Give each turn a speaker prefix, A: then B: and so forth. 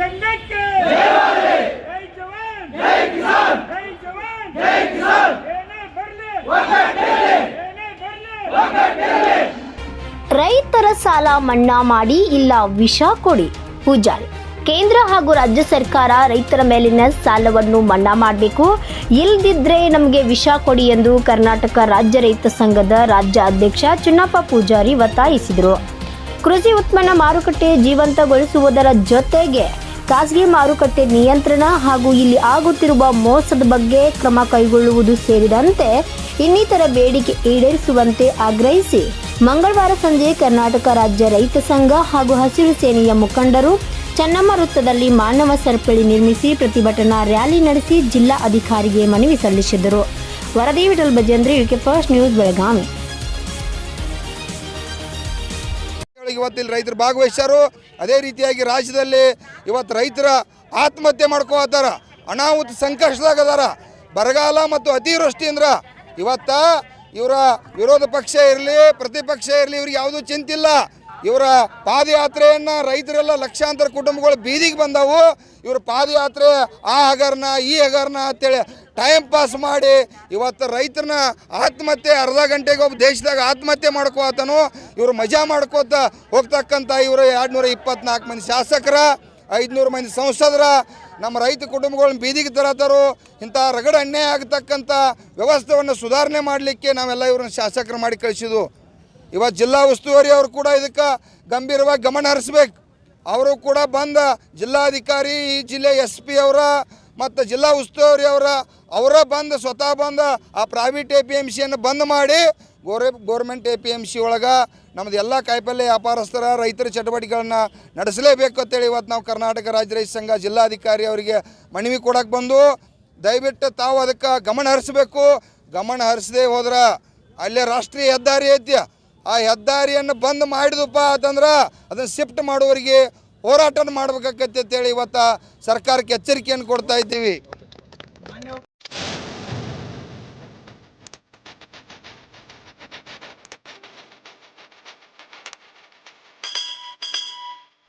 A: ಸಂಘಕ್ಕೆ! ಜೈ ಜವಾನ್! ಜೈ ಕಿಸಾನ್! ಜೈ ಜವಾನ್! ಜೈ ಕಿಸಾನ್! ಏನೇ ಬರ್ಲಿ! ಏನೇ ಬರ್ಲಿ!
B: ರೈತರ ಸಾಲ ಮನ್ನಾ ಮಾಡಿ ಇಲ್ಲ ವಿಷ ಕೊಡಿ. ಪೂಜಾರಿ ಕೇಂದ್ರ ಹಾಗೂ ರಾಜ್ಯ ಸರ್ಕಾರ ರೈತರ ಮೇಲಿನ ಸಾಲವನ್ನು ಮನ್ನಾ ಮಾಡಬೇಕು. ಇಲ್ದಿದ್ರೆ ನಮಗೆ ವಿಷ ಕೊಡಿ ಎಂದು ಕರ್ನಾಟಕ ರಾಜ್ಯ ರೈತ ಸಂಘದ ರಾಜ್ಯ ಅಧ್ಯಕ್ಷ ಚುನ್ನಪ್ಪ ಪೂಜಾರಿ ಒತ್ತಾಯಿಸಿದರು. ಕೃಷಿ ಉತ್ಪನ್ನ ಮಾರುಕಟ್ಟೆ ಜೀವಂತಗೊಳಿಸುವುದರ ಜೊತೆಗೆ ಖಾಸಗಿ ಮಾರುಕಟ್ಟೆ ನಿಯಂತ್ರಣ ಹಾಗೂ ಇಲ್ಲಿ ಆಗುತ್ತಿರುವ ಮೋಸದ ಬಗ್ಗೆ ಕ್ರಮ ಕೈಗೊಳ್ಳುವುದು ಸೇರಿದಂತೆ ಇನ್ನಿತರ ಬೇಡಿಕೆ ಈಡೇರಿಸುವಂತೆ ಆಗ್ರಹಿಸಿ ಮಂಗಳವಾರ ಸಂಜೆ ಕರ್ನಾಟಕ ರಾಜ್ಯ ರೈತ ಸಂಘ ಹಾಗೂ ಹಸಿರು ಸೇನೆಯ ಮುಖಂಡರು ಚನ್ನಮ್ಮ ವೃತ್ತದಲ್ಲಿ ಮಾನವ ಸರಪಳಿ ನಿರ್ಮಿಸಿ ಪ್ರತಿಭಟನಾ ರ್ಯಾಲಿ ನಡೆಸಿ ಜಿಲ್ಲಾ ಅಧಿಕಾರಿಗೆ ಮನವಿ ಸಲ್ಲಿಸಿದರು. ವರದಿ Vithal Bhajendra UK first news Belagavi.
C: ಇವತ್ತು ಇಲ್ಲಿ ರೈತರು ಭಾಗವಹಿಸ್ಯಾರು. ಅದೇ ರೀತಿಯಾಗಿ ರಾಜ್ಯದಲ್ಲಿ ಇವತ್ತು ರೈತರ ಆತ್ಮಹತ್ಯೆ ಮಾಡ್ಕೋತಾರ ಅನಾಹುತ ಸಂಕಷ್ಟದಾಗ ಅದಾರ ಬರಗಾಲ ಮತ್ತು ಅತಿವೃಷ್ಟಿಯಿಂದ ಇವತ್ತ ಇವರ ವಿರೋಧ ಪಕ್ಷ ಇರಲಿ, ಪ್ರತಿಪಕ್ಷ ಇರಲಿ, ಇವ್ರಿಗೆ ಯಾವುದೂ ಚಿಂತಿಲ್ಲ. ಇವರ ಪಾದಯಾತ್ರೆಯನ್ನು ರೈತರೆಲ್ಲ ಲಕ್ಷಾಂತರ ಕುಟುಂಬಗಳು ಬೀದಿಗೆ ಬಂದವು. ಇವ್ರ ಪಾದಯಾತ್ರೆ ಆ ಹಗರ್ನ ಈ ಹಗರ್ನ ಅಂತೇಳಿ ಟೈಮ್ ಪಾಸ್ ಮಾಡಿ ಇವತ್ತು ರೈತರನ್ನ ಆತ್ಮಹತ್ಯೆ ಅರ್ಧ ಗಂಟೆಗೆ ಒಬ್ಬ ದೇಶದಾಗ ಆತ್ಮಹತ್ಯೆ ಮಾಡ್ಕೋತಾನು ಇವರು ಮಜಾ ಮಾಡ್ಕೋತ ಹೋಗ್ತಕ್ಕಂಥ ಇವರು ಎರಡು ನೂರ ಇಪ್ಪತ್ನಾಲ್ಕು ಮಂದಿ ಶಾಸಕರ, ಐದುನೂರು ಮಂದಿ ಸಂಸದರ, ನಮ್ಮ ರೈತ ಕುಟುಂಬಗಳನ್ನ ಬೀದಿಗೆ ತರತಾರೋ. ಇಂಥ ರಗಡ ಅನ್ಯಾಯ ಆಗತಕ್ಕಂಥ ವ್ಯವಸ್ಥೆಯನ್ನು ಸುಧಾರಣೆ ಮಾಡಲಿಕ್ಕೆ ನಾವೆಲ್ಲ ಇವ್ರನ್ನ ಶಾಸಕರು ಮಾಡಿ ಕಳಿಸಿದ್ವು. ಇವತ್ತು ಜಿಲ್ಲಾ ಉಸ್ತುವಾರಿ ಅವರು ಕೂಡ ಇದಕ್ಕೆ ಗಂಭೀರವಾಗಿ ಗಮನ ಹರಿಸ್ಬೇಕು. ಅವರು ಕೂಡ ಬಂದ ಜಿಲ್ಲಾಧಿಕಾರಿ, ಈ ಜಿಲ್ಲೆ ಎಸ್ ಪಿ ಅವರ ಮತ್ತು ಜಿಲ್ಲಾ ಉಸ್ತುವಾರಿ ಅವರ ಅವರ ಬಂದು ಸ್ವತಃ ಬಂದ ಆ ಪ್ರೈವೇಟ್ ಎ ಪಿ ಎಂ ಸಿಯನ್ನು ಬಂದ್ ಮಾಡಿ ಗೋರ್ government A P M C ಒಳಗೆ ನಮ್ಮದು ಎಲ್ಲ ಕಾಯಿಪಲ್ಲೆ ವ್ಯಾಪಾರಸ್ಥರ, ರೈತರ ಚಟುವಟಿಕೆಗಳನ್ನ ನಡೆಸಲೇಬೇಕು ಅಂತೇಳಿ ಇವತ್ತು ನಾವು ಕರ್ನಾಟಕ ರಾಜ್ಯ ರೈತ ಸಂಘ ಜಿಲ್ಲಾಧಿಕಾರಿ ಅವರಿಗೆ ಮನವಿ ಕೊಡಕ್ಕೆ ಬಂದು, ದಯವಿಟ್ಟು ತಾವು ಅದಕ್ಕೆ ಗಮನ ಹರಿಸ್ಬೇಕು. ಗಮನ ಹರಿಸದೇ ಹೋದ್ರೆ ಅಲ್ಲೇ ರಾಷ್ಟ್ರೀಯ ಹೆದ್ದಾರಿ ಐತಿ ಆ ಹೆದ್ದಾರಿಯನ್ನು ಬಂದ್ ಮಾಡಿದಪ್ಪ ಅಂತಂದ್ರೆ ಅದನ್ನು ಶಿಫ್ಟ್ ಮಾಡೋರಿಗೆ ಹೋರಾಟ ಮಾಡ್ಬೇಕಾಗತ್ತೆ ಅಂತೇಳಿ ಇವತ್ತು ಸರ್ಕಾರಕ್ಕೆ ಎಚ್ಚರಿಕೆಯನ್ನು ಕೊಡ್ತಾ ಇದ್ದೀವಿ.